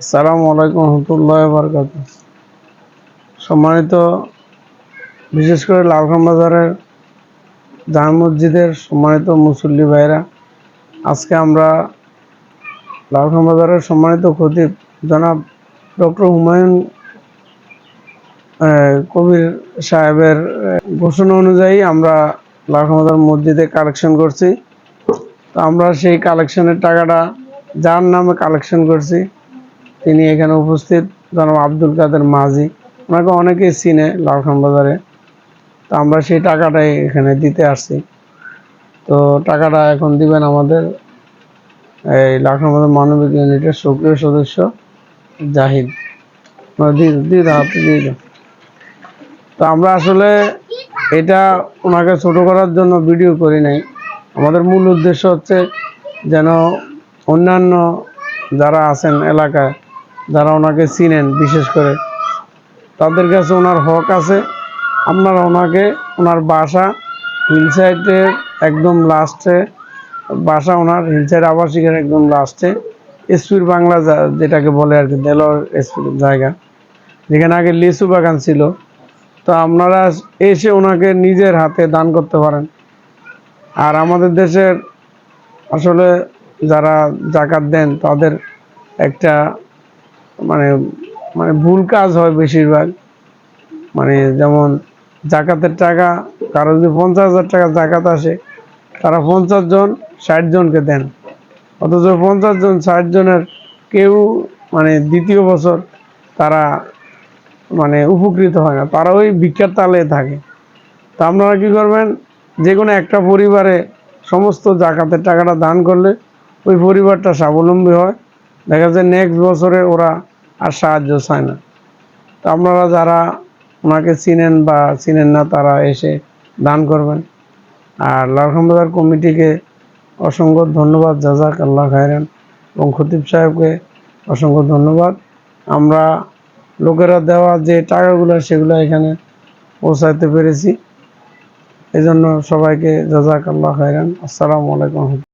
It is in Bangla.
আসসালামু আলাইকুম রহমতুল্লাহ বরকাত সম্মানিত, বিশেষ করে লালখান বাজারের জামা মসজিদের সম্মানিত মুসল্লি ভাইরা আজকে আমরা লালখান বাজারের সম্মানিত খতিব জনাব ডক্টর হুমায়ুন কবির সাহেবের ঘোষণা অনুযায়ী আমরা লালখান বাজার মসজিদে কালেকশন করছি। তো আমরা সেই কালেকশনের টাকাটা যার নামে কালেকশন করছি তিনি এখানে উপস্থিত, জনাব আব্দুল কাদের মাঝি। ওনাকে অনেকেই চিনে লালখান বাজারে। তো আমরা সেই টাকাটাই এখানে দিতে আসছি। তো টাকাটা এখন দিবেন আমাদের এই লালখান বাজার মানবিক ইউনিটের সক্রিয় সদস্য জাহিদ। তো আমরা আসলে এটা ওনাকে ছোট করার জন্য ভিডিও করি নাই। আমাদের মূল উদ্দেশ্য হচ্ছে যেন অন্যান্য যারা আছেন এলাকায় যারা ওনাকে চিনেন, বিশেষ করে। তাদের কাছে ওনার হক আছে। আপনারা ওনাকে, ওনার বাসা হিলসাইডের একদম লাস্টে বাসা ওনার হিলসাইড আবাসিকের একদম লাস্টে এসপির বাংলা যেটাকে বলে আর কি, দেলোয়ার এসপির জায়গা, যেখানে আগে লিচু বাগান ছিল। তো আপনারা এসে ওনাকে নিজের হাতে দান করতে পারেন। আর আমাদের দেশের আসলে যারা জাকাত দেন, তাদের একটা মানে মানে ভুল কাজ হয় বেশিরভাগ। মানে যেমন জাকাতের টাকা, কারও যদি পঞ্চাশ হাজার টাকা জাকাত আসে, তারা পঞ্চাশ জন ষাট জনকে দেন। অথচ পঞ্চাশ জন ষাট জনের কেউ মানে দ্বিতীয় বছর তারা মানে উপকৃত হয় না। তারা ওই ভিক্ষার তালে থাকে। তা আপনারা কী করবেন? যে কোনো একটা পরিবারে সমস্ত জাকাতের টাকাটা দান করলে ওই পরিবারটা স্বাবলম্বী হয়। দেখা যায় নেক্সট বছরে ওরা আর সাহায্য চায় না। তো আপনারা যারা ওনাকে চিনেন বা চিনেন না, তারা এসে দান করবেন। আর লালখানবাজার কমিটিকে অসংখ্য ধন্যবাদ জাজাক আল্লাহ খায়রান। এবং খতিব সাহেবকে অসংখ্য ধন্যবাদ। আমরা লোকেরা দেওয়া যে টাকাগুলো, সেগুলো এখানে পৌঁছাতে পেরেছি। এই জন্য সবাইকে জাজাক আল্লাহ খায়রান। আসসালামু আলাইকুম।